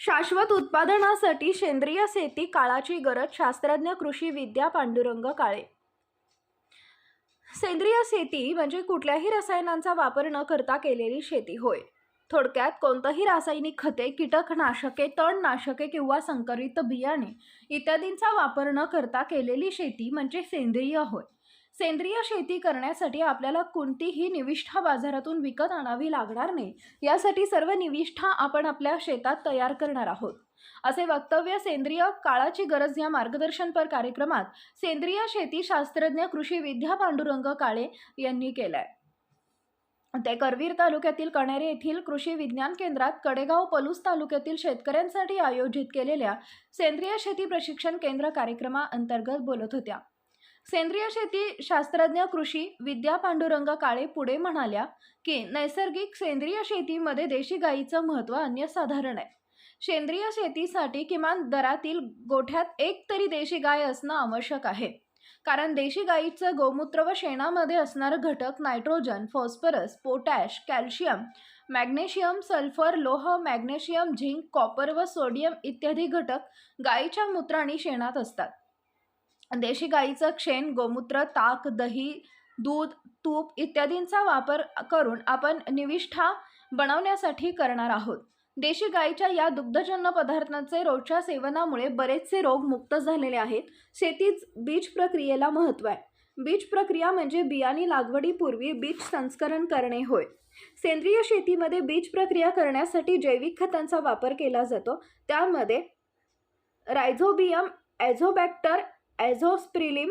शाश्वत उत्पादनासाठी सेंद्रिय शेती काळाची गरज शास्त्रज्ञ कृषी विद्या पांडुरंग काळे. सेंद्रिय शेती म्हणजे कुठल्याही रसायनांचा वापर न करता केलेली शेती होय. थोडक्यात कोणतंही रासायनिक खते कीटकनाशके तणनाशके किंवा संकरित बियाणे इत्यादींचा वापर न करता केलेली शेती म्हणजे सेंद्रिय होय. सेंद्रिय शेती करण्यासाठी आपल्याला कोणतीही निविष्ठा बाजारातून विकत आणावी लागणार नाही. यासाठी सर्व निविष्ठा आपण आपल्या शेतात तयार करणार आहोत. असे वक्तव्य सेंद्रिय काळाची गरज या मार्गदर्शनपर कार्यक्रमात सेंद्रिय शेती शास्त्रज्ञ कृषी विद्या पांडुरंग काळे यांनी केलंय. ते करवीर तालुक्यातील कणेरे येथील कृषी विज्ञान केंद्रात कडेगाव पलूस तालुक्यातील शेतकऱ्यांसाठी आयोजित केलेल्या सेंद्रिय शेती प्रशिक्षण केंद्र कार्यक्रमाअंतर्गत बोलत होत्या. सेंद्रिय शेती शास्त्रज्ञ कृषी विद्या पांडुरंग काळे पुढे म्हणाल्या की नैसर्गिक सेंद्रिय शेतीमध्ये देशी गाईचं महत्त्व अन्यसाधारण आहे. सेंद्रिय शेतीसाठी किमान दरातील गोठ्यात एक तरी देशी गाय असणं आवश्यक आहे. कारण देशी गाईचं गोमूत्र व शेणामध्ये असणारं घटक nitrogen phosphorus potash calcium magnesium sulphur लोह मॅग्नेशियम झिंक कॉपर व सोडियम इत्यादी घटक गाईच्या मूत्र आणि शेणात असतात. देशी गाईचं शेण गोमूत्र ताक दही दूध तूप इत्यादींचा वापर करून आपण निविष्ठा बनवण्यासाठी करणार आहोत. देशी गाईच्या या दुग्धजन्य पदार्थांचे रोजच्या सेवनामुळे बरेचसे रोग मुक्त झालेले आहेत. शेतीच बीज प्रक्रियेला महत्त्व आहे. बीज प्रक्रिया म्हणजे बियाणे लागवडीपूर्वी बीज संस्करण करणे होय. सेंद्रिय शेतीमध्ये बीज प्रक्रिया करण्यासाठी जैविक खतांचा वापर केला जातो. त्यामध्ये रायझोबियम ॲझोबॅक्टर ॲझोस्प्रिलिम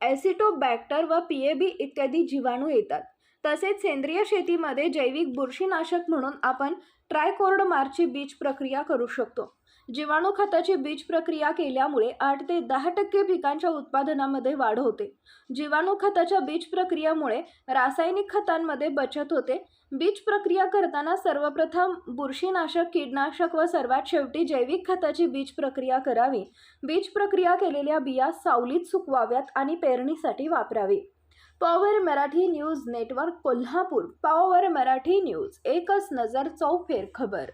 ॲसिटोबॅक्टर व पी ए बी इत्यादी जीवाणू येतात. तसेच सेंद्रिय शेतीमध्ये जैविक बुरशीनाशक म्हणून आपण ट्रायकोर्डमारची बीज प्रक्रिया करू शकतो. जीवाणू खताची बीज प्रक्रिया केल्यामुळे आठ ते दहा टक्के पिकांच्या उत्पादनामध्ये वाढ होते. जीवाणू खताच्या बीज प्रक्रियेमुळे रासायनिक खतांमध्ये बचत होते. बीज प्रक्रिया करताना सर्वप्रथम बुरशीनाशक कीडनाशक व सर्वात शेवटी जैविक खताची बीज प्रक्रिया करावी. बीज प्रक्रिया केलेल्या बिया सावलीत सुकवाव्यात आणि पेरणीसाठी वापरावी. Power Marathi news network Kolhapur power Marathi news एकच नजर चौफेर खबर.